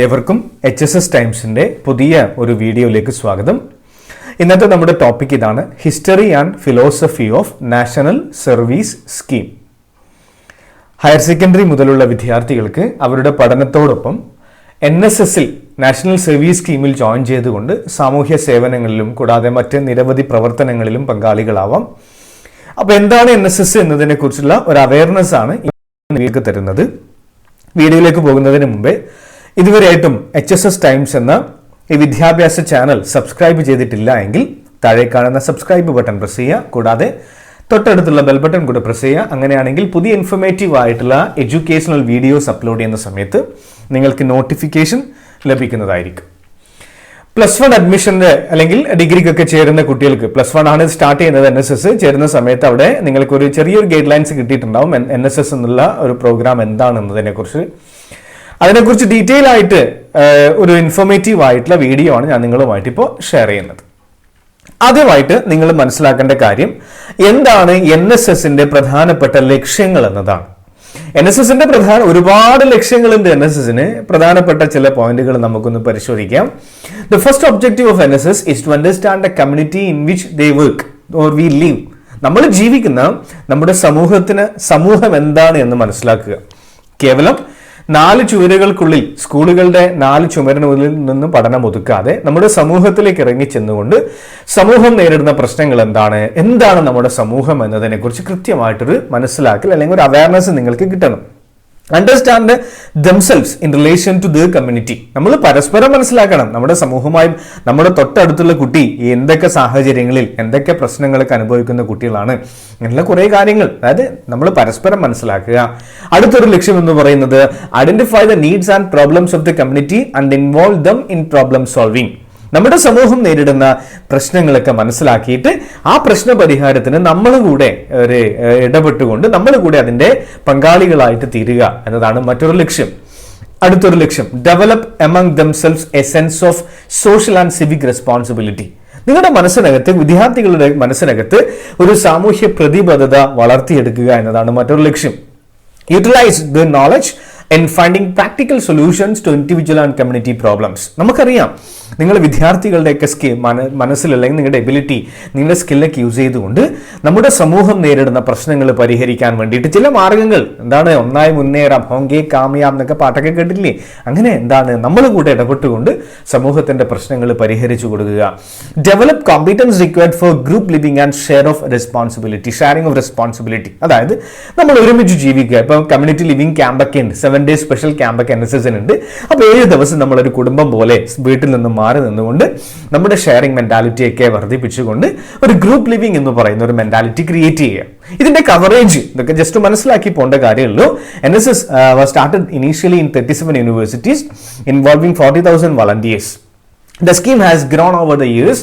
ഏവർക്കും H S S ടൈംസിന്റെ പുതിയ ഒരു വീഡിയോയിലേക്ക് സ്വാഗതം. ഇന്നത്തെ നമ്മുടെ ടോപ്പിക് ഇതാണ് history and philosophy of national service scheme higher secondary മുതലുള്ള വിദ്യാർത്ഥികൾക്ക് അവരുടെ പഠനത്തോടൊപ്പം എൻ എസ് എസിൽ നാഷണൽ സർവീസ് സ്കീമിൽ ജോയിൻ ചെയ്തുകൊണ്ട് സാമൂഹ്യ സേവനങ്ങളിലും കൂടാതെ മറ്റ് നിരവധി പ്രവർത്തനങ്ങളിലും പങ്കാളികളാവാം. അപ്പോൾ എന്താണ് എൻ എസ് എസ് എന്നതിനെ കുറിച്ചുള്ള ഒരു അവയർനെസ് ആണ് തരുന്നത്. വീഡിയോയിലേക്ക് പോകുന്നതിന് മുമ്പേ ഇതുവരെയായിട്ടും എച്ച് എസ് എസ് ടൈംസ് എന്ന ഈ വിദ്യാഭ്യാസ ചാനൽ സബ്സ്ക്രൈബ് ചെയ്തിട്ടില്ല എങ്കിൽ താഴെ കാണുന്ന സബ്സ്ക്രൈബ് ബട്ടൺ പ്രസ് ചെയ്യുക. കൂടാതെ തൊട്ടടുത്തുള്ള ബെൽ ബട്ടൺ കൂടെ പ്രസ് ചെയ്യുക. അങ്ങനെയാണെങ്കിൽ പുതിയ ഇൻഫർമേറ്റീവ് ആയിട്ടുള്ള എഡ്യൂക്കേഷണൽ വീഡിയോസ് അപ്ലോഡ് ചെയ്യുന്ന സമയത്ത് നിങ്ങൾക്ക് നോട്ടിഫിക്കേഷൻ ലഭിക്കുന്നതായിരിക്കും. പ്ലസ് വൺ അഡ്മിഷന്റെ അല്ലെങ്കിൽ ഡിഗ്രിക്കൊക്കെ ചേരുന്ന കുട്ടികൾക്ക് പ്ലസ് വൺ ആണ് സ്റ്റാർട്ട് ചെയ്യുന്നത് എൻ എസ് എസ് ചേരുന്ന സമയത്ത് അവിടെ നിങ്ങൾക്കൊരു ചെറിയൊരു ഗൈഡ് ലൈൻസ് കിട്ടിയിട്ടുണ്ടാവും എൻ എസ് എസ് എന്നുള്ള ഒരു പ്രോഗ്രാം എന്താണെന്നതിനെ കുറിച്ച് അതിനെക്കുറിച്ച് ഡീറ്റെയിൽ ആയിട്ട് ഒരു ഇൻഫോർമേറ്റീവ് ആയിട്ടുള്ള വീഡിയോ ആണ് ഞാൻ നിങ്ങളുമായിട്ട് ഇപ്പോൾ ഷെയർ ചെയ്യുന്നത്. ആദ്യമായിട്ട് നിങ്ങൾ മനസ്സിലാക്കേണ്ട കാര്യം എന്താണ് എൻ എസ് എസിന്റെ പ്രധാനപ്പെട്ട ലക്ഷ്യങ്ങൾ എന്നതാണ്. എൻ എസ് എസിന്റെ പ്രധാന ഒരുപാട് ലക്ഷ്യങ്ങളുണ്ട് എൻ എസ് എസിന് പ്രധാനപ്പെട്ട ചില പോയിന്റുകൾ നമുക്കൊന്ന് പരിശോധിക്കാം. The first objective of N S S is to understand the community in which they work or we live നമ്മൾ ജീവിക്കുന്ന നമ്മുടെ സമൂഹത്തിന് സമൂഹം എന്താണ് എന്ന് മനസ്സിലാക്കുക. കേവലം നാല് ചുവരുകൾക്കുള്ളിൽ സ്കൂളുകളുടെ നാല് ചുമരിനുള്ളിൽ നിന്നും പഠനം ഒതുക്കാതെ നമ്മുടെ സമൂഹത്തിലേക്ക് ഇറങ്ങി ചെന്നുകൊണ്ട് സമൂഹം നേരിടുന്ന പ്രശ്നങ്ങൾ എന്താണ്? എന്താണ് നമ്മുടെ സമൂഹം എന്നതിനെക്കുറിച്ച് കൃത്യമായിട്ടൊരു മനസ്സിലാക്കൽ അല്ലെങ്കിൽ ഒരു അവയർനെസ് നിങ്ങൾക്ക് കിട്ടണം. Understand themselves in relation to the community നമ്മൾ പരസ്പരം മനസ്സിലാക്കണം. നമ്മുടെ സമൂഹമായും നമ്മുടെ തൊട്ടടുത്തുള്ള കുട്ടി എന്തൊക്കെ സാഹചര്യങ്ങളിൽ എന്തൊക്കെ പ്രശ്നങ്ങളൊക്കെ അനുഭവിക്കുന്ന കുട്ടികളാണ് അങ്ങനെയുള്ള കുറേ കാര്യങ്ങൾ. അതായത് നമ്മൾ പരസ്പരം മനസ്സിലാക്കുക. അടുത്തൊരു ലക്ഷ്യം എന്ന് പറയുന്നത് identify the needs and problems of the community and involve them in problem solving നമ്മുടെ സമൂഹം നേരിടുന്ന പ്രശ്നങ്ങളൊക്കെ മനസ്സിലാക്കിയിട്ട് ആ പ്രശ്ന പരിഹാരത്തിന് നമ്മൾ കൂടെ ഒരു ഇടപെട്ടുകൊണ്ട് നമ്മൾ കൂടെ അതിന്റെ പങ്കാളികളായിട്ട് തീരുക എന്നതാണ് മറ്റൊരു ലക്ഷ്യം. അടുത്തൊരു ലക്ഷ്യം develop among themselves a sense of social and civic responsibility നിങ്ങളുടെ മനസ്സിനകത്ത് വിദ്യാർത്ഥികളുടെ മനസ്സിനകത്ത് ഒരു സാമൂഹ്യ പ്രതിബദ്ധത വളർത്തിയെടുക്കുക എന്നതാണ് മറ്റൊരു ലക്ഷ്യം. Utilise the knowledge in finding practical solutions to individual and community problems നമുക്കറിയാം നിങ്ങൾ വിദ്യാർത്ഥികളുടെയൊക്കെ സ്കിൽ മന മനസ്സിൽ അല്ലെങ്കിൽ നിങ്ങളുടെ എബിലിറ്റി നിങ്ങളുടെ സ്കില്ലൊക്കെ യൂസ് ചെയ്തുകൊണ്ട് നമ്മുടെ സമൂഹം നേരിടുന്ന പ്രശ്നങ്ങൾ പരിഹരിക്കാൻ വേണ്ടിയിട്ട് ചില മാർഗങ്ങൾ. എന്താണ്? ഒന്നായി മുന്നേറാം ഹോങ്കേ കാമയാം എന്നൊക്കെ പാട്ടൊക്കെ കേട്ടില്ലേ അങ്ങനെ എന്താണ്? നമ്മൾ കൂടെ ഇടപെട്ടുകൊണ്ട് സമൂഹത്തിന്റെ പ്രശ്നങ്ങൾ പരിഹരിച്ചു കൊടുക്കുക. Develop competence required for group living and share of responsibility sharing of responsibility അതായത് നമ്മൾ ഒരുമിച്ച് ജീവിക്കുക. ഇപ്പം കമ്മ്യൂണിറ്റി ലിവിങ് ക്യാമ്പൊക്കെ ഉണ്ട്. സെവൻ ഡേ സ്പെഷ്യൽ ക്യാമ്പൊക്കെ എൻ എസ് ഉണ്ട്. അപ്പോൾ ഏഴ് ദിവസം നമ്മളൊരു കുടുംബം പോലെ വീട്ടിൽ നിന്നും മാറി നിന്നുകൊണ്ട് നമ്മുടെ ഷെയറിംഗ് മെന്റാലിറ്റിയൊക്കെ വർദ്ധിപ്പിച്ചുകൊണ്ട് ഒരു ഗ്രൂപ്പ് ലിവിംഗ് എന്ന് പറയുന്ന ഒരു മെന്റാലിറ്റി ക്രിയേറ്റ് ചെയ്യുക. ഇതിന്റെ കവറേജ് ഇതൊക്കെ ജസ്റ്റ് മനസ്സിലാക്കി പോകേണ്ട കാര്യമുള്ളൂ. N S S started initially in thirty seven universities involving forty thousand volunteers The scheme has grown over the years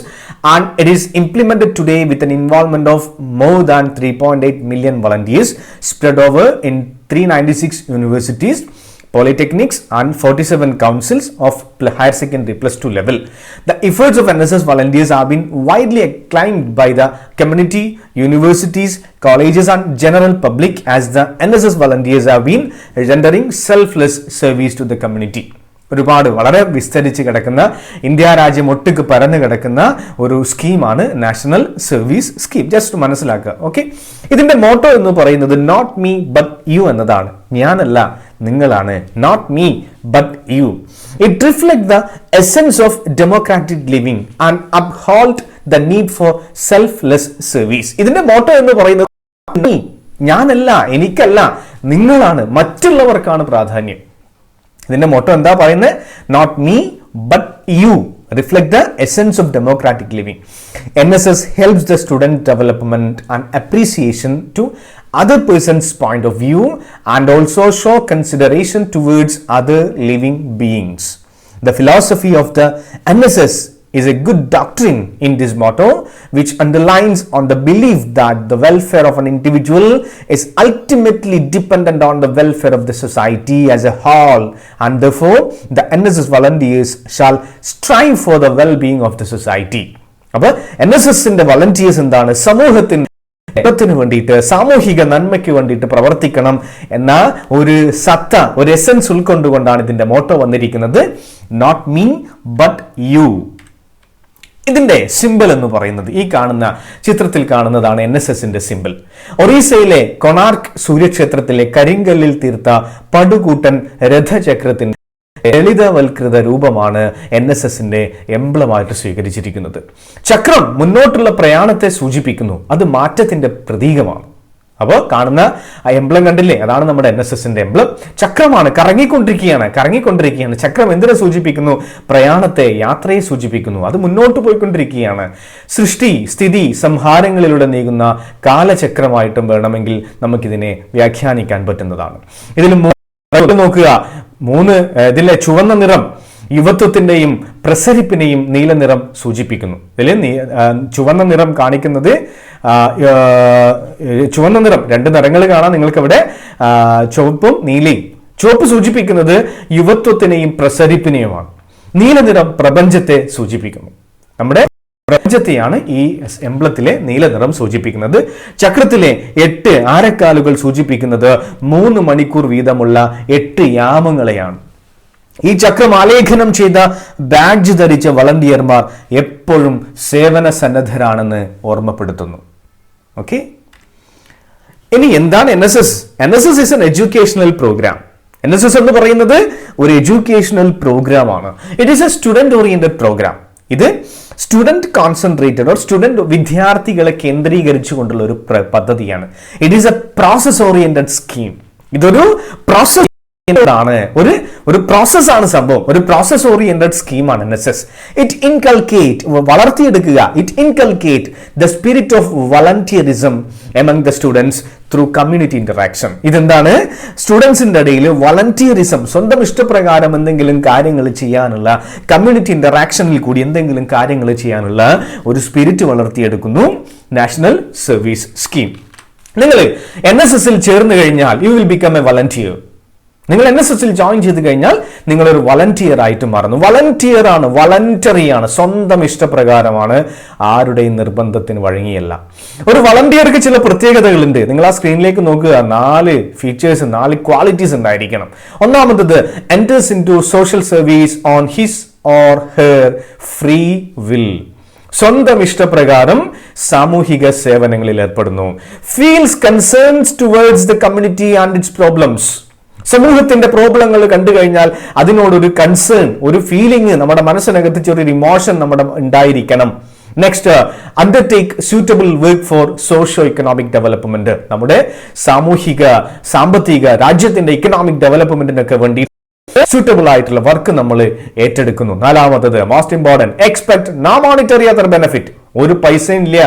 and it is implemented today with an involvement of more than 3.8 million volunteers spread over in 396 universities, polytechnics and 47 councils of higher secondary plus 2 level. The efforts of NSS volunteers have been widely acclaimed by the community, universities, colleges and general public as the NSS volunteers have been rendering selfless service to the community. ഒരുപാട് വളരെ വിസ്തരിച്ച് കിടക്കുന്ന India രാജ്യം ഒട്ടുക്ക് പരന്നു കിടക്കുന്ന ഒരു സ്കീമാണ് national service scheme just മനസ്സിലാക്കുക ഓക്കെ ഇതിന്റെ മോട്ടോ എന്ന് പറയുന്നത് നോട്ട് മീ ബട്ട് യു എന്നതാണ് ഞാനല്ല നിങ്ങളാണ് not me but you it reflect the essence of democratic living and uphold the need for selfless service ഇതിന്റെ മോട്ടോ എന്ന് പറയുന്നത് ഞാനല്ല എനിക്കല്ല നിങ്ങളാണ് മറ്റുള്ളവർക്കാണ് പ്രാധാന്യം. ഇതിന്റെ മോട്ടോ എന്താ പറയുന്നത് not me but you reflect the essence of democratic living N S S helps the student development and appreciation to other person's point of view and also show consideration towards other living beings. The philosophy of the NSS is a good doctrine in this motto, which underlines on the belief that the welfare of an individual is ultimately dependent on the welfare of the society as a whole, and therefore the NSS volunteers shall strive for the well-being of the society. അപ്പോൾ N S എസിന്റെ volunteers എന്താണ് സമൂഹത്തിന് ത്തിന് വേണ്ടിയിട്ട് സാമൂഹിക നന്മയ്ക്ക് വേണ്ടിയിട്ട് പ്രവർത്തിക്കണം എന്ന ഒരു സത്ത ഒരു എസൻസ് ഉൾക്കൊണ്ടുകൊണ്ടാണ് ഇതിന്റെ മോട്ടോ വന്നിരിക്കുന്നത്. നോട്ട് മീ ബട്ട് യു ഇതിന്റെ സിമ്പിൾ എന്ന് പറയുന്നത് ഈ കാണുന്ന ചിത്രത്തിൽ കാണുന്നതാണ് എൻ എസ് എസിന്റെ സിമ്പിൾ ഒറീസയിലെ കൊണാർക്ക് സൂര്യക്ഷേത്രത്തിലെ കരിങ്കല്ലിൽ തീർത്ത പടുകൂട്ടൻ രഥചക്രത്തിന്റെ ലളിതവൽകൃത രൂപമാണ് എൻ എസ് എസിന്റെ എംബ്ലമായിട്ട് സ്വീകരിച്ചിരിക്കുന്നത്. ചക്രം മുന്നോട്ടുള്ള പ്രയാണത്തെ സൂചിപ്പിക്കുന്നു. അത് മാറ്റത്തിന്റെ പ്രതീകമാണ്. അപ്പോൾ കാണുന്ന ആ എംബ്ലം കണ്ടില്ലേ? അതാണ് നമ്മുടെ എൻ എസ് എസിന്റെ എംബ്ലം. ചക്രമാണ് കറങ്ങിക്കൊണ്ടിരിക്കുകയാണ് കറങ്ങിക്കൊണ്ടിരിക്കുകയാണ്. ചക്രം എന്തിനെ സൂചിപ്പിക്കുന്നു? പ്രയാണത്തെ യാത്രയെ സൂചിപ്പിക്കുന്നു. അത് മുന്നോട്ട് പോയിക്കൊണ്ടിരിക്കുകയാണ്. സൃഷ്ടി സ്ഥിതി സംഹാരങ്ങളിലൂടെ നീങ്ങുന്ന കാലചക്രമായിട്ടും വേണമെങ്കിൽ നമുക്കിതിനെ വ്യാഖ്യാനിക്കാൻ പറ്റുന്നതാണ്. ഇതിൽ നോക്കുക. മൂന്ന് ഇതിലെ ചുവന്ന നിറം യുവത്വത്തിന്റെയും പ്രസരിപ്പിനെയും നീല നിറം സൂചിപ്പിക്കുന്നു. ഇതിൽ ചുവന്ന നിറം കാണിക്കുന്നത് ചുവന്ന നിറം രണ്ട് നിറങ്ങൾ കാണാം നിങ്ങൾക്ക് ഇവിടെ ആ, ചുവപ്പും നീലയും. ചുവപ്പ് സൂചിപ്പിക്കുന്നത് യുവത്വത്തിനെയും പ്രസരിപ്പിനെയുമാണ്. നീല നിറം പ്രപഞ്ചത്തെ സൂചിപ്പിക്കുന്നു. നമ്മുടെ പ്രപഞ്ചത്തെയാണ് ഈ എംബ്ലത്തിലെ നീല നിറം സൂചിപ്പിക്കുന്നത്. ചക്രത്തിലെ എട്ട് ആരക്കാലുകൾ സൂചിപ്പിക്കുന്നത് മൂന്ന് മണിക്കൂർ വീതമുള്ള എട്ട് യാമങ്ങളെയാണ്. ഈ ചക്രം ആലേഖനം ചെയ്ത ബാഡ്ജ് ധരിച്ച വളണ്ടിയർമാർ എപ്പോഴും സേവന സന്നദ്ധരാണെന്ന് ഓർമ്മപ്പെടുത്തുന്നു. ഓക്കെ? ഇനി എന്താണ് N S S? N S S is an educational programme N S S എന്ന് പറയുന്നത് ഒരു എഡ്യൂക്കേഷണൽ പ്രോഗ്രാം ആണ്. It is a student oriented programme ഇത് സ്റ്റുഡന്റ് കോൺസെൻട്രേറ്റഡ് ഓർ സ്റ്റുഡന്റ് വിദ്യാർത്ഥികളെ കേന്ദ്രീകരിച്ചുകൊണ്ടുള്ള ഒരു പദ്ധതിയാണ്. It is a process oriented scheme ഇതൊരു പ്രോസസ് ആണ് ഒരു ഒരു പ്രോസസ്സാണ് സംഭവം. ഒരു പ്രോസസ് ഓറിയന്റഡ് സ്കീമാണ് N S S it inculcate വളർത്തിയെടുക്കുക. It inculcate the spirit of volunteerism among the students through community interaction ഇതെന്താണ്? സ്റ്റുഡൻസിന്റെ ഇടയിൽ വളണ്ടിയറിസം സ്വന്തം ഇഷ്ടപ്രകാരം എന്തെങ്കിലും കാര്യങ്ങൾ ചെയ്യാനുള്ള കമ്മ്യൂണിറ്റി ഇന്ററാക്ഷനിൽ കൂടി എന്തെങ്കിലും കാര്യങ്ങൾ ചെയ്യാനുള്ള ഒരു സ്പിരിറ്റ് വളർത്തിയെടുക്കുന്നു നാഷണൽ സർവീസ് സ്കീം നിങ്ങൾ എൻ എസ് എസിൽ ചേർന്ന് കഴിഞ്ഞാൽ you will become a volunteer നിങ്ങൾ എൻ എസ് എസിൽ ജോയിൻ ചെയ്ത് കഴിഞ്ഞാൽ നിങ്ങൾ ഒരു വളണ്ടിയർ ആയിട്ട് മാറുന്നു. വളണ്ടിയർ ആണ് വളണ്ടറി ആണ് സ്വന്തം ഇഷ്ടപ്രകാരമാണ് ആരുടെയും നിർബന്ധത്തിന് വഴങ്ങിയല്ല. ഒരു വളണ്ടിയർക്ക് ചില പ്രത്യേകതകളുണ്ട്. നിങ്ങൾ ആ സ്ക്രീനിലേക്ക് നോക്കുക. നാല് ഫീച്ചേഴ്സ് നാല് ക്വാളിറ്റീസ് ഉണ്ടായിരിക്കണം. ഒന്നാമത്തത് enters in social service on his or her free will സ്വന്തം ഇഷ്ടപ്രകാരം സാമൂഹിക സേവനങ്ങളിൽ ഏർപ്പെടുന്നു. Feels concerns towards the community and its problems സമൂഹത്തിന്റെ പ്രോബ്ലങ്ങൾ കണ്ടു കഴിഞ്ഞാൽ അതിനോടൊരു കൺസേൺ ഒരു ഫീലിംഗ് നമ്മുടെ മനസ്സിനകത്ത് ചെറിയൊരു ഇമോഷൻ നമ്മുടെ ഉണ്ടായിരിക്കണം. Next undertake suitable work for socio economic development നമ്മുടെ സാമൂഹിക സാമ്പത്തിക രാജ്യത്തിന്റെ ഇക്കണോമിക് ഡെവലപ്മെന്റിനൊക്കെ വേണ്ടി സ്യൂട്ടബിൾ ആയിട്ടുള്ള വർക്ക് നമ്മൾ ഏറ്റെടുക്കുന്നു. നാലാമത്തത് most important expect no monetary other benefit ഒരു പൈസയും ഇല്ല.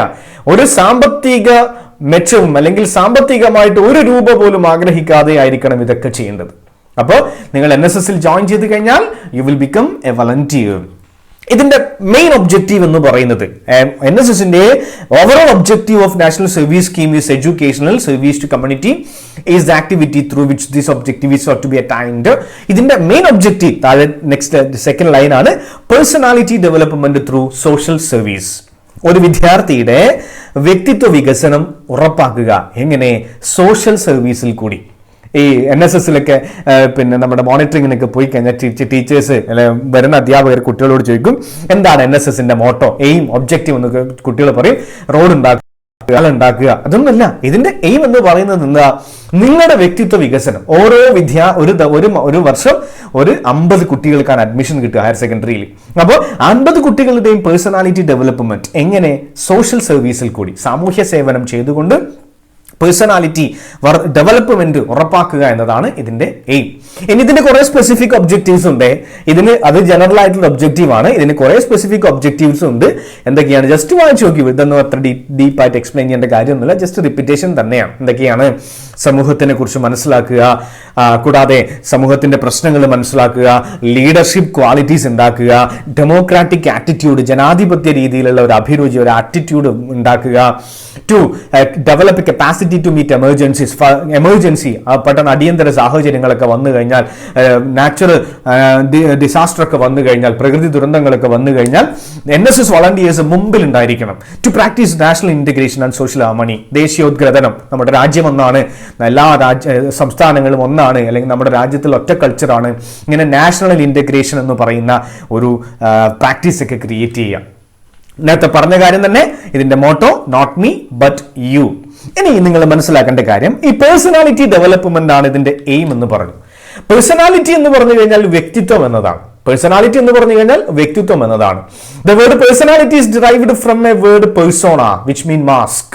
ഒരു സാമ്പത്തിക മെച്ചവും അല്ലെങ്കിൽ സാമ്പത്തികമായിട്ട് ഒരു രൂപ പോലും ആഗ്രഹിക്കാതെ ആയിരിക്കണം ഇതൊക്കെ ചെയ്യേണ്ടത്. അപ്പോൾ നിങ്ങൾ എൻ എസ് എസിൽ ജോയിൻ ചെയ്ത് കഴിഞ്ഞാൽ you will become a volunteer ഇതിന്റെ മെയിൻ ഒബ്ജക്റ്റീവ് എന്ന് പറയുന്നത് എൻ എസ് എസിന്റെ overall objective of national service scheme is educational service to community is the activity through which this objective is to be attained ഇതിന്റെ main objective താഴെ next second line ആണ് personality development through social service ഒരു വിദ്യാർത്ഥിയുടെ വ്യക്തിത്വ വികസനം ഉറപ്പാക്കുക. എങ്ങനെ? Social സർവീസിൽ കൂടി. ഈ എൻ എസ് എസിലൊക്കെ പിന്നെ നമ്മുടെ മോണിറ്ററിങ്ങിനൊക്കെ പോയി കഴിഞ്ഞാൽ ടീച്ചേഴ്സ് വരുന്ന അധ്യാപകർ കുട്ടികളോട് ചോദിക്കും എന്താണ് എൻ എസ് എസിന്റെ മോട്ടോ എയിം ഒബ്ജക്റ്റീവ് എന്ന് കുട്ടികൾ പറയും. റോഡ് ഉണ്ടാക്കുക ഉണ്ടാക്കുക അതൊന്നുമല്ല ഇതിന്റെ എയിം എന്ന് പറയുന്നത് എന്താ? നിങ്ങളുടെ വ്യക്തിത്വ വികസനം. ഓരോ വിദ്യ ഒരു ഒരു ഒരു വർഷം ഒരു അമ്പത് കുട്ടികൾക്കാണ് അഡ്മിഷൻ കിട്ടുക ഹയർ സെക്കൻഡറിയിൽ അപ്പോൾ അൻപത് കുട്ടികളുടെയും പേഴ്സണാലിറ്റി ഡെവലപ്മെന്റ് എങ്ങനെ സോഷ്യൽ സർവീസിൽ കൂടി സാമൂഹ്യ സേവനം ചെയ്തുകൊണ്ട് പേഴ്സണാലിറ്റി ഡെവലപ്മെന്റ് ഉറപ്പാക്കുക എന്നതാണ് ഇതിന്റെ എയിം ഇനി ഇതിന്റെ കുറെ സ്പെസിഫിക് ഒബ്ജക്റ്റീവ്സ് ഉണ്ട്. ഇതിന് അത് ജനറൽ ആയിട്ടുള്ള ഒബ്ജക്റ്റീവ് ആണ്. ഇതിന് കുറെ സ്പെസിഫിക് ഒബ്ജക്റ്റീവ്സ് ഉണ്ട്. എന്തൊക്കെയാണ്? ജസ്റ്റ് വായിച്ചു നോക്കി. ഇതൊന്നും അത്ര ഡീപ്പായിട്ട് എക്സ്പ്ലെയിൻ ചെയ്യേണ്ട കാര്യമൊന്നുമില്ല. ജസ്റ്റ് റിപ്പീറ്റേഷൻ തന്നെയാണ്. എന്തൊക്കെയാണ്? സമൂഹത്തിനെ കുറിച്ച് മനസ്സിലാക്കുക. കൂടാതെ സമൂഹത്തിന്റെ പ്രശ്നങ്ങൾ മനസ്സിലാക്കുക ലീഡർഷിപ്പ് ക്വാളിറ്റീസ് ഉണ്ടാക്കുക ഡെമോക്രാറ്റിക് ആറ്റിറ്റ്യൂഡ് ജനാധിപത്യ രീതിയിലുള്ള ഒരു അഭിരുചി ഒരു ആറ്റിറ്റ്യൂഡ് ഉണ്ടാക്കുക. To develop capacity to meet emergencies emergency പെട്ടെന്ന് അടിയന്തര സാഹചര്യങ്ങളൊക്കെ വന്നു കഴിഞ്ഞാൽ നാച്ചുറൽ ഡിസാസ്റ്റർ ഒക്കെ വന്നു കഴിഞ്ഞാൽ പ്രകൃതി ദുരന്തങ്ങളൊക്കെ വന്നു കഴിഞ്ഞാൽ എൻ എസ് എസ് വളണ്ടിയേഴ്സ് മുമ്പിൽ ഉണ്ടായിരിക്കണം. To practice national integration and social harmony ദേശീയോദ്ഗ്രഥനം നമ്മുടെ രാജ്യം ഒന്നാണ്. എല്ലാ രാജ്യ സംസ്ഥാനങ്ങളും ഒന്നാണ്. അല്ലെങ്കിൽ നമ്മുടെ രാജ്യത്തിൽ ഒറ്റ കൾച്ചറാണ് ഇങ്ങനെ നാഷണൽ ഇന്റഗ്രേഷൻ എന്ന് പറയുന്ന ഒരു പ്രാക്ടീസ് ഒക്കെ ക്രിയേറ്റ് ചെയ്യാം. നേരത്തെ പറഞ്ഞ കാര്യം തന്നെ ഇതിന്റെ motto not me but you ഇനി നിങ്ങൾ മനസ്സിലാക്കേണ്ട കാര്യം ഈ പേഴ്സണാലിറ്റി ഡെവലപ്മെന്റ് ആണ് ഇതിന്റെ എയിം എന്ന് പറഞ്ഞു പേഴ്സണാലിറ്റി എന്ന് പറഞ്ഞു കഴിഞ്ഞാൽ വ്യക്തിത്വം എന്നതാണ്. പേഴ്സണാലിറ്റി എന്ന് പറഞ്ഞു കഴിഞ്ഞാൽ വ്യക്തിത്വം എന്നതാണ്. The word personality is derived from a word persona which mean mask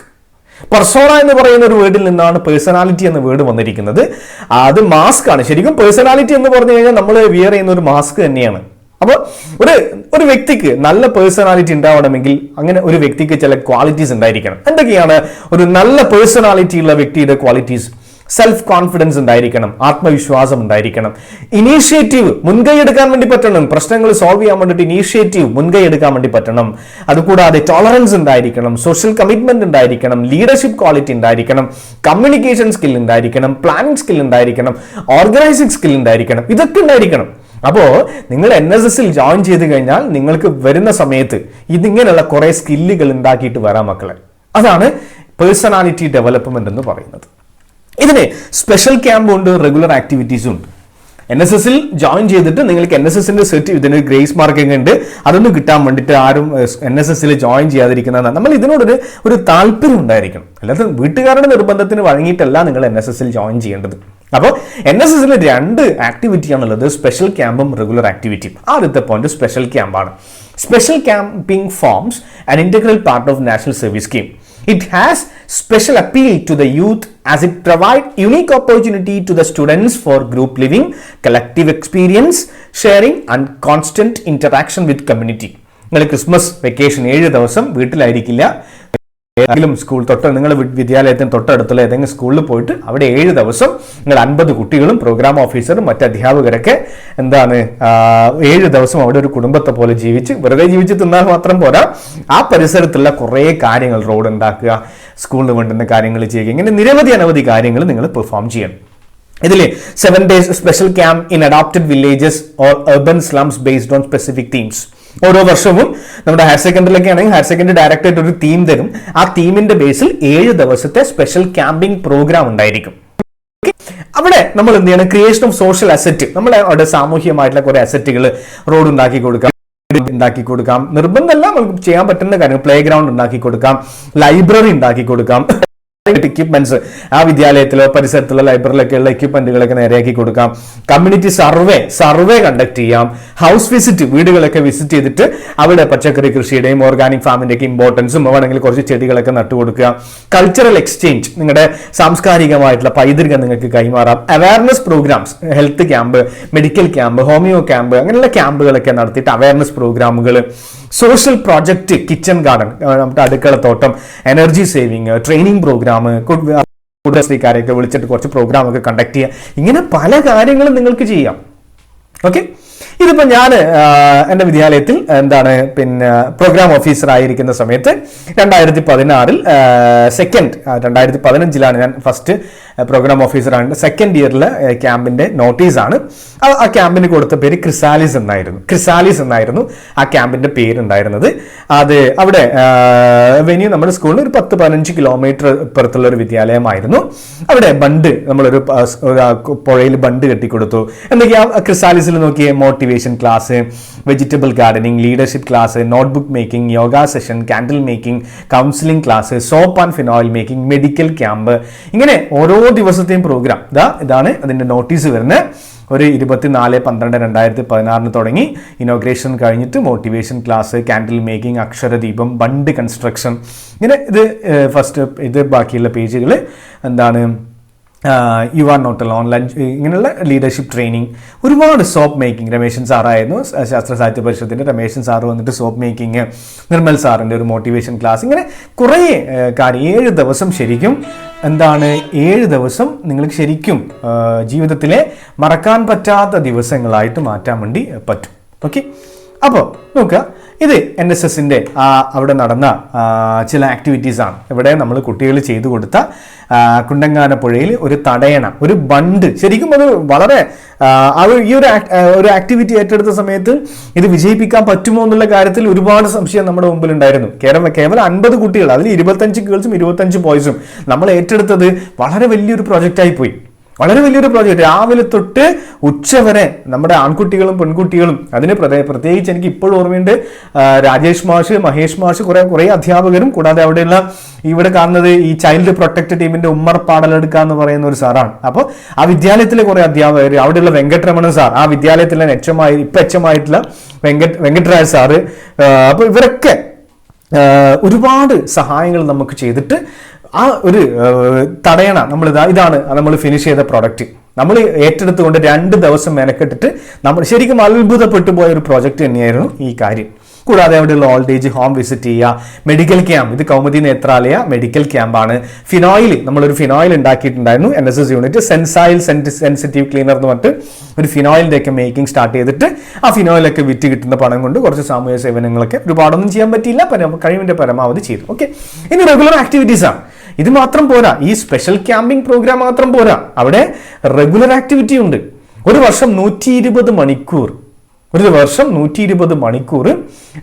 persona എന്ന് പറയുന്ന ഒരു വേർഡിൽ നിന്നാണ് പേഴ്സണാലിറ്റി എന്ന വേർഡ് വന്നിരിക്കുന്നത്. അത് മാസ്ക് ആണ്. ശരിക്കും പേഴ്സണാലിറ്റി എന്ന് പറഞ്ഞു കഴിഞ്ഞാൽ നമ്മൾ വിയർ ചെയ്യുന്ന ഒരു മാസ്ക് തന്നെയാണ്. അപ്പോൾ ഒരു ഒരു വ്യക്തിക്ക് നല്ല പേഴ്സണാലിറ്റി ഉണ്ടാവണമെങ്കിൽ അങ്ങനെ ഒരു വ്യക്തിക്ക് ചില ക്വാളിറ്റീസ് ഉണ്ടായിരിക്കണം. എന്തൊക്കെയാണ്? ഒരു നല്ല പേഴ്സണാലിറ്റി ഉള്ള വ്യക്തിയുടെ ക്വാളിറ്റീസ് സെൽഫ് കോൺഫിഡൻസ് ഉണ്ടായിരിക്കണം ആത്മവിശ്വാസം ഉണ്ടായിരിക്കണം. ഇനീഷ്യേറ്റീവ് മുൻകൈ എടുക്കാൻ വേണ്ടി പറ്റണം പ്രശ്നങ്ങൾ സോൾവ് ചെയ്യാൻ വേണ്ടിയിട്ട് ഇനീഷ്യേറ്റീവ് മുൻകൈ എടുക്കാൻ വേണ്ടി പറ്റണം. അതുകൂടാതെ ടോളറൻസ് ഉണ്ടായിരിക്കണം സോഷ്യൽ കമ്മിറ്റ്മെന്റ് ഉണ്ടായിരിക്കണം ലീഡർഷിപ്പ് ക്വാളിറ്റി ഉണ്ടായിരിക്കണം കമ്മ്യൂണിക്കേഷൻ സ്കിൽ ഉണ്ടായിരിക്കണം പ്ലാനിംഗ് സ്കിൽ ഉണ്ടായിരിക്കണം ഓർഗനൈസിംഗ് സ്കിൽ ഉണ്ടായിരിക്കണം ഇതൊക്കെ ഉണ്ടായിരിക്കണം. അപ്പോൾ നിങ്ങൾ എൻ എസ് എസിൽ ജോയിൻ ചെയ്ത് കഴിഞ്ഞാൽ നിങ്ങൾക്ക് വരുന്ന സമയത്ത് ഇതിങ്ങനെയുള്ള കുറേ സ്കില്ലുകൾ ഉണ്ടാക്കിയിട്ട് വരാം മക്കളെ. അതാണ് പേഴ്സണാലിറ്റി ഡെവലപ്മെന്റ് എന്ന് പറയുന്നത്. ഇതിന് സ്പെഷ്യൽ ക്യാമ്പ് ഉണ്ട് റെഗുലർ ആക്ടിവിറ്റീസും ഉണ്ട്. എൻ എസ് എസിൽ ജോയിൻ ചെയ്തിട്ട് നിങ്ങൾക്ക് എൻ എസ് എസിന്റെ സർട്ടിഫിക്കറ്റ് ഇതിന് ഗ്രേസ് മാർക്കിംഗ് ഉണ്ട്. അതൊന്നും കിട്ടാൻ വേണ്ടിയിട്ട് ആരും എൻ എസ് എസിൽ ജോയിൻ ചെയ്യാതിരിക്കുന്നതാണ്. നമ്മൾ ഇതിനോടൊരു ഒരു താല്പര്യം ഉണ്ടായിരിക്കണം. അല്ലാതെ വീട്ടുകാരുടെ നിർബന്ധത്തിന് വഴങ്ങിയിട്ടല്ല നിങ്ങൾ എൻ എസ് എസിൽ ജോയിൻ ചെയ്യേണ്ടത്. അപ്പോൾ എൻ എസ് എസിൽ രണ്ട് ആക്ടിവിറ്റിയാണുള്ളത് സ്പെഷ്യൽ ക്യാമ്പും റെഗുലർ ആക്ടിവിറ്റിയും ആദ്യത്തെ point special ക്യാമ്പാണ് special camping forms and integral part of national service scheme It has special appeal to the youth as it provide unique opportunity to the students for group living, collective experience, sharing and constant interaction with community. നിങ്ങൾ Christmas vacation ഏഴ് ദിവസം വീട്ടിലായിരിക്കില്ല ഏതെങ്കിലും school തൊട്ട് നിങ്ങൾ വിദ്യാലയത്തിന് തൊട്ടടുത്തുള്ള ഏതെങ്കിലും സ്കൂളിൽ പോയിട്ട് അവിടെ ഏഴ് ദിവസം നിങ്ങൾ അൻപത് കുട്ടികളും പ്രോഗ്രാം ഓഫീസറും മറ്റ് അധ്യാപകരൊക്കെ എന്താണ് ഏഴ് ദിവസം അവിടെ ഒരു കുടുംബത്തെ പോലെ ജീവിച്ച് വെറുതെ ജീവിച്ച് തിന്നാൽ മാത്രം പോരാ. ആ പരിസരത്തുള്ള കുറേ കാര്യങ്ങൾ റോഡ് ഉണ്ടാക്കുക സ്കൂളിന് വേണ്ടുന്ന കാര്യങ്ങൾ ചെയ്യുക ഇങ്ങനെ നിരവധി അനവധി കാര്യങ്ങൾ നിങ്ങൾ പെർഫോം ചെയ്യണം. ഇതിൽ seven days special camp in adopted villages or urban slums based on specific themes ഓരോ വർഷവും നമ്മുടെ ഹയർ സെക്കൻഡറിലൊക്കെ ആണെങ്കിൽ ഹയർ സെക്കൻഡറി ഡയറക്ടറേറ്റ് ഒരു തീം തരും. ആ തീമിന്റെ ബേസിൽ ഏഴ് ദിവസത്തെ സ്പെഷ്യൽ ക്യാമ്പിംഗ് പ്രോഗ്രാം ഉണ്ടായിരിക്കും. അവിടെ നമ്മൾ എന്ത് ചെയ്യണം? ക്രിയേഷൻ ഓഫ് സോഷ്യൽ അസറ്റ് നമ്മൾ അവിടെ സാമൂഹികമായിട്ടുള്ള കുറെ അസറ്റുകൾ റോഡ് ഉണ്ടാക്കി കൊടുക്കാം ഉണ്ടാക്കി കൊടുക്കാം. നിർബന്ധമല്ല നമുക്ക് ചെയ്യാൻ പറ്റുന്ന കാര്യങ്ങൾ. പ്ലേ ഗ്രൗണ്ട് ഉണ്ടാക്കി കൊടുക്കാം ലൈബ്രറി ഉണ്ടാക്കി കൊടുക്കാം. എക്യുപ്മെന്റ്സ് ആ വിദ്യാലയത്തിലോ പരിസരത്തുള്ള ലൈബ്രറിയിലൊക്കെ ഉള്ള എക്യുപ്മെന്റുകളൊക്കെ നേരെയാക്കി കൊടുക്കാം. കമ്മ്യൂണിറ്റി സർവേ സർവേ കണ്ടക്ട് ചെയ്യാം. ഹൗസ് വിസിറ്റ് വീടുകളൊക്കെ വിസിറ്റ് ചെയ്തിട്ട് അവിടെ പച്ചക്കറി കൃഷിയുടെയും ഓർഗാനിക് ഫാമിന്റെയൊക്കെ ഇമ്പോർട്ടൻസും വേണമെങ്കിൽ കുറച്ച് ചെടികളൊക്കെ നട്ടു കൊടുക്കുക. കൾച്ചറൽ എക്സ്ചേഞ്ച് നിങ്ങളുടെ സാംസ്കാരികമായിട്ടുള്ള പൈതൃകം നിങ്ങൾക്ക് കൈമാറാം. Awareness programmes health camp medical camp homoeo camp അങ്ങനെയുള്ള ക്യാമ്പുകളൊക്കെ നടത്തിയിട്ട് അവയർനെസ് പ്രോഗ്രാമുകൾ സോഷ്യൽ പ്രോജക്റ്റ് കിച്ചൺ ഗാർഡൻ നമ്മുടെ അടുക്കളത്തോട്ടം എനർജി സേവിങ് ട്രെയിനിങ് പ്രോഗ്രാം കുടുംബശ്രീക്കാരെയൊക്കെ വിളിച്ചിട്ട് കുറച്ച് പ്രോഗ്രാം ഒക്കെ കണ്ടക്ട് ചെയ്യുക ഇങ്ങനെ പല കാര്യങ്ങളും നിങ്ങൾക്ക് ചെയ്യാം. ഓക്കെ? ഇതിപ്പോൾ ഞാൻ എന്റെ വിദ്യാലയത്തിൽ എന്താണ് പിന്നെ പ്രോഗ്രാം ഓഫീസർ ആയിരിക്കുന്ന സമയത്ത് രണ്ടായിരത്തി പതിനാറിൽ സെക്കൻഡ് രണ്ടായിരത്തി പതിനഞ്ചിലാണ് ഞാൻ ഫസ്റ്റ് പ്രോഗ്രാം ഓഫീസറാണ് സെക്കൻഡ് ഇയറിലെ ക്യാമ്പിന്റെ നോട്ടീസാണ് ആ- ക്യാമ്പിന് കൊടുത്ത പേര് ക്രിസാലിസ് എന്നായിരുന്നു. ക്രിസാലിസ് എന്നായിരുന്നു ആ ക്യാമ്പിന്റെ പേരുണ്ടായിരുന്നത്. അത് അവിടെ വെന്യൂ നമ്മുടെ സ്കൂളിൽ ഒരു പത്ത് പതിനഞ്ച് കിലോമീറ്റർ പുറത്തുള്ള ഒരു വിദ്യാലയമായിരുന്നു. അവിടെ ബണ്ട് നമ്മളൊരു പുഴയിൽ ബണ്ട് കെട്ടിക്കൊടുത്തു. എന്തൊക്കെയാ ക്രിസാലിസിൽ നോക്കിയ motivation class vegetable gardening leadership class notebook making yoga session candle making counselling class soap and phenyl making medical camp ഇങ്ങനെ ഓരോ ദിവസത്തെയും പ്രോഗ്രാം ഇതാ ഇതാണ് അതിന്റെ നോട്ടീസ് വരുന്നത് ഒരു ഇരുപത്തിനാല് പന്ത്രണ്ട് രണ്ടായിരത്തി പതിനാറിന് തുടങ്ങി. ഇനോഗ്രേഷൻ കഴിഞ്ഞിട്ട് മോട്ടിവേഷൻ ക്ലാസ് കാൻഡിൽ മേക്കിംഗ് അക്ഷരദീപം ബണ്ട് കൺസ്ട്രക്ഷൻ ഇങ്ങനെ ഇത് ഫസ്റ്റ് ഇത് ബാക്കിയുള്ള പേജുകൾ എന്താണ് you are not lone lunch ഇങ്ങനെയുള്ള ലീഡർഷിപ്പ് ട്രെയിനിങ് ഒരുപാട് സോപ്പ് മേക്കിംഗ് രമേശൻ സാറായിരുന്നു ശാസ്ത്ര സാഹിത്യ പരിഷത്തിന്റെ രമേശൻ സാറ് വന്നിട്ട് സോപ്പ് മേക്കിംഗ് നിർമ്മൽ സാറിന്റെ ഒരു മോട്ടിവേഷൻ ക്ലാസ് ഇങ്ങനെ കുറേ കാര്യം. ഏഴ് ദിവസം ശരിക്കും എന്താണ് ഏഴ് ദിവസം നിങ്ങൾക്ക് ശരിക്കും ജീവിതത്തിലെ മറക്കാൻ പറ്റാത്ത ദിവസങ്ങളായിട്ട് മാറ്റാൻ വേണ്ടി പറ്റും. ഓക്കെ അപ്പോൾ നോക്കുക. ഇത് എൻ എസ് എസിന്റെ അവിടെ നടന്ന ചില ആക്ടിവിറ്റീസ് ആണ്. ഇവിടെ നമ്മൾ കുട്ടികൾ ചെയ്തു കൊടുത്ത കുണ്ടങ്ങാന പുഴയിൽ ഒരു തടയണ ഒരു ബണ്ട്. ശരിക്കും അത് വളരെ ഈ ഒരു ഒരു ആക്ടിവിറ്റി ഏറ്റെടുത്ത സമയത്ത് ഇത് വിജയിപ്പിക്കാൻ പറ്റുമോ എന്നുള്ള കാര്യത്തിൽ ഒരുപാട് സംശയം നമ്മുടെ മുമ്പിൽ ഉണ്ടായിരുന്നു കേവലം കേവലം അൻപത് കുട്ടികൾ അതിൽ ഇരുപത്തഞ്ച് ഗേൾസും ഇരുപത്തഞ്ച് ബോയ്സും നമ്മൾ ഏറ്റെടുത്തത് വളരെ വലിയൊരു പ്രൊജക്റ്റായി പോയി. വളരെ വലിയൊരു പ്രോജക്റ്റ് രാവിലെ തൊട്ട് ഉച്ചവരെ നമ്മുടെ ആൺകുട്ടികളും പെൺകുട്ടികളും അതിന് പ്രത്യേക പ്രത്യേകിച്ച് എനിക്ക് ഇപ്പോഴും ഓർമ്മയുണ്ട് രാജേഷ് മാഷ് മഹേഷ് മാഷ് കുറെ കുറെ അധ്യാപകരും കൂടാതെ അവിടെയുള്ള ഇവിടെ കാണുന്നത് ഈ ചൈൽഡ് പ്രൊട്ടക്ട് ടീമിന്റെ ഉമ്മർ പാടലെടുക്ക എന്ന് പറയുന്ന ഒരു സാറാണ്. അപ്പോൾ ആ വിദ്യാലയത്തിലെ കുറെ അധ്യാപകർ അവിടെയുള്ള വെങ്കട്ടരമണൻ സാർ ആ വിദ്യാലയത്തിലെ എച്ചമായി ഇപ്പൊ എച്ചമായിട്ടുള്ള വെങ്കട്ട് വെങ്കട്ടരാജ് സാറ് അപ്പോൾ ഇവരൊക്കെ ഒരുപാട് സഹായങ്ങൾ നമുക്ക് ചെയ്തിട്ട് ആ ഒരു തടയണ നമ്മൾ ഇതാ ഇതാണ് നമ്മൾ ഫിനിഷ് ചെയ്ത പ്രോഡക്റ്റ് നമ്മൾ ഏറ്റെടുത്തുകൊണ്ട് രണ്ട് ദിവസം മെനക്കെട്ടിട്ട് നമ്മൾ ശരിക്കും അത്ഭുതപ്പെട്ടു പോയ ഒരു പ്രോജക്റ്റ് തന്നെയായിരുന്നു ഈ കാര്യം. കൂടാതെ അവിടെയുള്ള ഓൾഡ് ഏജ് ഹോം വിസിറ്റ് ചെയ്യുക മെഡിക്കൽ ക്യാമ്പ് ഇത് കൗമുദി നേത്രാലയ മെഡിക്കൽ ക്യാമ്പാണ് ഫിനോയിൽ നമ്മളൊരു ഫിനോയിൽ ഉണ്ടാക്കിയിട്ടുണ്ടായിരുന്നു എൻ എസ് എസ് യൂണിറ്റ് സെൻസായിൽ സെൻസിറ്റീവ് ക്ലീനർ എന്ന് പറഞ്ഞിട്ട് ഒരു ഫിനോയിലിന്റെ ഒക്കെ മേക്കിംഗ് സ്റ്റാർട്ട് ചെയ്തിട്ട് ആ ഫിനോയിലൊക്കെ വിറ്റ് കിട്ടുന്ന പണം കൊണ്ട് കുറച്ച് സാമൂഹ്യ സേവനങ്ങളൊക്കെ ഒരുപാടൊന്നും ചെയ്യാൻ പറ്റിയില്ല. കഴിവിന്റെ പരമാവധി ചെയ്തു. ഓക്കെ ഇനി റെഗുലർ ആക്ടിവിറ്റീസ് ആണ്. ഇത് മാത്രം പോരാ. ഈ സ്പെഷ്യൽ ക്യാമ്പിംഗ് പ്രോഗ്രാം മാത്രം പോരാ. അവിടെ റെഗുലർ ആക്ടിവിറ്റി ഉണ്ട്. ഒരു വർഷം നൂറ്റി ഇരുപത് മണിക്കൂർ ഒരു വർഷം നൂറ്റി ഇരുപത് മണിക്കൂർ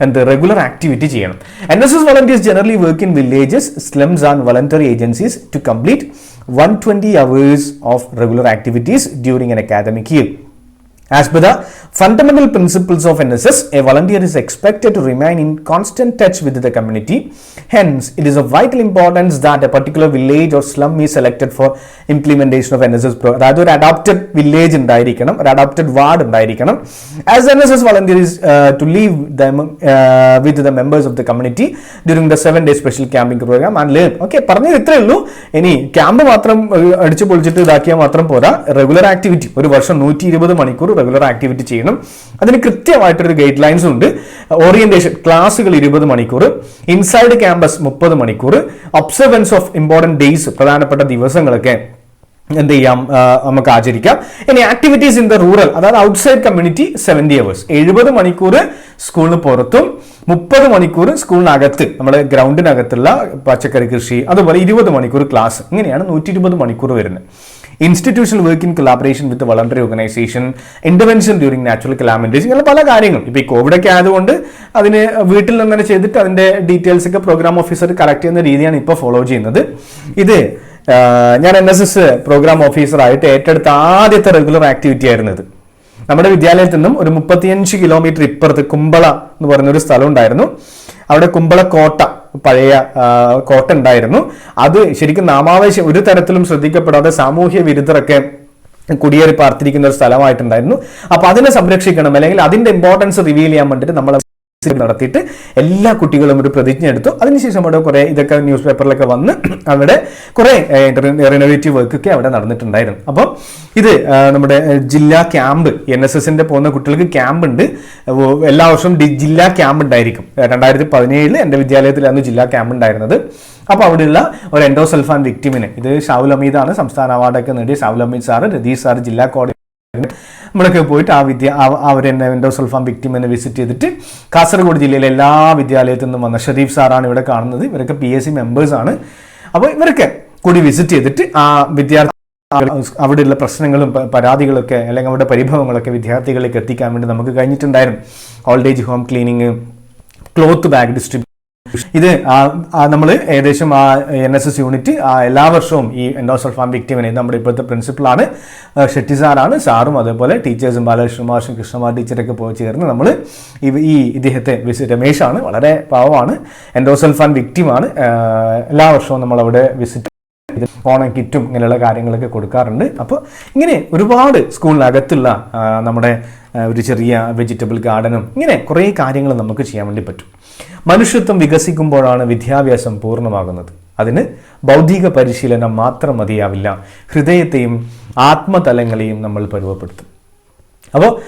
എന്ത് റെഗുലർ ആക്ടിവിറ്റി ചെയ്യണം. N S S volunteers generally work in villages slums and voluntary agencies to complete one twenty hours of regular activities during an academic year As per the fundamental principles of NSS, a volunteer is expected to remain in constant touch with the community. Hence, it is of vital importance that a particular village or slum is selected for implementation of NSS pro. അതായത് ഒരു adopted village ഉണ്ടായിരിക്കണം ഒരു adopted ward ഉണ്ടായിരിക്കണം as N S S volunteer is to live with the members of the community during the seven day special camping programme and learn okay പറഞ്ഞത് ഇത്രയേ ഉള്ളൂ ഇനി camp മാത്രം ഏഹ്, അടിച്ചു പൊളിച്ചിട്ട് ഇതാക്കിയാൽ മാത്രം പോരാ റെഗുലർ ആക്ടിവിറ്റി ഒരു വർഷം നൂറ്റി ഇരുപത് മണിക്കൂർ റെഗുലർ ആക്ടിവിറ്റി ചെയ്യണം. അതിന് കൃത്യമായിട്ടൊരു ഗൈഡ് ലൈൻസ് ഉണ്ട്. ഓറിയന്റേഷൻ ക്ലാസ്സുകൾ ഇരുപത് മണിക്കൂർ ഇൻസൈഡ് ക്യാമ്പസ് മുപ്പത് മണിക്കൂർ ഒബ്സർവൻസ് ഓഫ് ഇമ്പോർട്ടന്റ് ഡേയ്സ് പ്രധാനപ്പെട്ട ദിവസങ്ങളൊക്കെ എന്ത് ചെയ്യാം നമുക്ക് ആചരിക്കാം. ഇനി ആക്ടിവിറ്റീസ് ഇൻ ദ റൂറൽ അതായത് ഔട്ട്സൈഡ് കമ്മ്യൂണിറ്റി സെവന്റി അവേഴ്സ് എഴുപത് മണിക്കൂർ സ്കൂളിന് പുറത്തും മുപ്പത് മണിക്കൂർ സ്കൂളിനകത്ത് നമ്മുടെ ഗ്രൗണ്ടിനകത്തുള്ള പച്ചക്കറി കൃഷി അതുപോലെ ഇരുപത് മണിക്കൂർ ക്ലാസ് ഇങ്ങനെയാണ് നൂറ്റി മണിക്കൂർ വരുന്നത്. Institutional work in collaboration with voluntary organisation intervention during natural calamities ഇങ്ങനെ പല കാര്യങ്ങളും. ഇപ്പോൾ ഈ കോവിഡൊക്കെ ആയതുകൊണ്ട് അതിന് വീട്ടിൽ നിന്ന് തന്നെ ചെയ്തിട്ട് അതിന്റെ ഡീറ്റെയിൽസ് ഒക്കെ പ്രോഗ്രാം ഓഫീസർ കറക്റ്റ് ചെയ്യുന്ന രീതിയാണ് ഇപ്പോൾ ഫോളോ ചെയ്യുന്നത്. ഇത് ഞാൻ എൻ എസ് എസ് പ്രോഗ്രാം ഓഫീസറായിട്ട് ഏറ്റെടുത്ത ആദ്യത്തെ റെഗുലർ ആക്ടിവിറ്റി ആയിരുന്നു ഇത്. നമ്മുടെ വിദ്യാലയത്തിൽ നിന്നും ഒരു മുപ്പത്തിയഞ്ച് കിലോമീറ്റർ ഇപ്പുറത്ത് കുമ്പള എന്ന് പറയുന്ന ഒരു സ്ഥലം ഉണ്ടായിരുന്നു. അവിടെ കുമ്പള കോട്ട പഴയ കോട്ട ഉണ്ടായിരുന്നു. അത് ശരിക്കും നാമാവശ്യം ഒരു തരത്തിലും ശ്രദ്ധിക്കപ്പെടാതെ സാമൂഹ്യ വിരുദ്ധരൊക്കെ കുടിയേറി പാർത്തിരിക്കുന്ന ഒരു സ്ഥലമായിട്ടുണ്ടായിരുന്നു. അപ്പൊ അതിനെ സംരക്ഷിക്കണം അല്ലെങ്കിൽ അതിന്റെ ഇമ്പോർട്ടൻസ് റിവീൽ ചെയ്യാൻ വേണ്ടിയിട്ട് നമ്മൾ നടത്തിയിട്ട് എല്ലാ കുട്ടികളും ഒരു പ്രതിജ്ഞ എടുത്തു. അതിനുശേഷം അവിടെ കുറെ ഇതൊക്കെ ന്യൂസ് പേപ്പറിലൊക്കെ വന്ന് അവിടെ കുറെ റിനോവേറ്റീവ് വർക്ക് ഒക്കെ അവിടെ നടന്നിട്ടുണ്ടായിരുന്നു. അപ്പം ഇത് നമ്മുടെ ജില്ലാ ക്യാമ്പ് എൻ എസ് എസിന്റെ പോകുന്ന കുട്ടികൾക്ക് ക്യാമ്പ് ഉണ്ട് എല്ലാ വർഷവും ജില്ലാ ക്യാമ്പ് ഉണ്ടായിരിക്കും രണ്ടായിരത്തി പതിനേഴിൽ എന്റെ വിദ്യാലയത്തിലായിരുന്നു ജില്ലാ ക്യാമ്പ് ഉണ്ടായിരുന്നത് അപ്പോൾ അവിടെയുള്ള ഒരു എൻഡോസൽഫാൻ വിക്ടിമിന് ഇത് ഷാവുൽ അമീദാണ് സംസ്ഥാന അവാർഡൊക്കെ നേടിയ ഷാവുൽ അമീദ് സാറ് രതീഷ് സാർ ജില്ലാ കോർഡിനേറ്റർ നമ്മളൊക്കെ പോയിട്ട് ആ വിദ്യ അവർ വിൻഡോ എൻഡോസൾഫാൻ വിക്ടിം എന്നെ വിസിറ്റ് ചെയ്തിട്ട് കാസർഗോഡ് ജില്ലയിലെ എല്ലാ വിദ്യാലയത്തിൽ നിന്നും വന്ന ഷരീഫ് സാറാണ് ഇവിടെ കാണുന്നത്. ഇവരൊക്കെ പി എസ് സി മെമ്പേഴ്സാണ് അപ്പോൾ ഇവരൊക്കെ കൂടി വിസിറ്റ് ചെയ്തിട്ട് ആ വിദ്യാർത്ഥി അവിടെയുള്ള പ്രശ്നങ്ങളും പരാതികളൊക്കെ അല്ലെങ്കിൽ അവരുടെ പരിഭവങ്ങളൊക്കെ വിദ്യാർത്ഥികളിലേക്ക് എത്തിക്കാൻ വേണ്ടി നമുക്ക് കഴിഞ്ഞിട്ടുണ്ടായിരുന്നു. Old age home cleaning cloth bag distribution ഇത് നമ്മൾ ഏകദേശം ആ എൻ എസ് എസ് യൂണിറ്റ് എല്ലാ വർഷവും ഈ എൻഡോസൾഫാൻ വിക്ടിമിനെ നമ്മുടെ ഇപ്പോഴത്തെ പ്രിൻസിപ്പളാണ് ഷെട്ടി സാറാണ് സാറും അതേപോലെ ടീച്ചേഴ്സും ബാലകൃഷ്ണ മാഷും കൃഷ്ണമാർ ടീച്ചറൊക്കെ പോയി ചേർന്ന് നമ്മൾ ഈ ഇദ്ദേഹത്തെ രമേശാണ് വളരെ പാവമാണ്. എൻഡോസൾഫാൻ വിക്ടിമാണ് എല്ലാ വർഷവും നമ്മൾ അവിടെ വിസിറ്റ് ഓണം കിറ്റും ഇങ്ങനെയുള്ള കാര്യങ്ങളൊക്കെ കൊടുക്കാറുണ്ട്. അപ്പോൾ ഇങ്ങനെ ഒരുപാട് സ്കൂളിനകത്തുള്ള നമ്മുടെ ഒരു ചെറിയ വെജിറ്റബിൾ ഗാർഡനും ഇങ്ങനെ കുറേ കാര്യങ്ങൾ നമുക്ക് ചെയ്യാൻ വേണ്ടി പറ്റും. മനുഷ്യത്വം വികസിക്കുമ്പോഴാണ് വിദ്യാഭ്യാസം പൂർണമാകുന്നത്. അതിന് ബൗദ്ധിക പരിശീലനം മാത്രം മതിയാവില്ല. ഹൃദയത്തെയും ആത്മതലങ്ങളെയും നമ്മൾ പരുവപ്പെടുത്തും അപ്പോൾ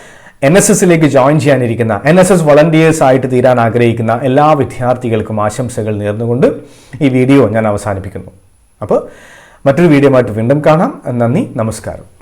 എൻ എസ് എസിലേക്ക് ജോയിൻ ചെയ്യാനിരിക്കുന്ന എൻ എസ് എസ് വളണ്ടിയേഴ്സ് ആയിട്ട് തീരാൻ ആഗ്രഹിക്കുന്ന എല്ലാ വിദ്യാർത്ഥികൾക്കും ആശംസകൾ നേർന്നുകൊണ്ട് ഈ വീഡിയോ ഞാൻ അവസാനിപ്പിക്കുന്നു. അപ്പോൾ മറ്റൊരു വീഡിയോ ആയിട്ട് വീണ്ടും കാണാം. നന്ദി നമസ്കാരം.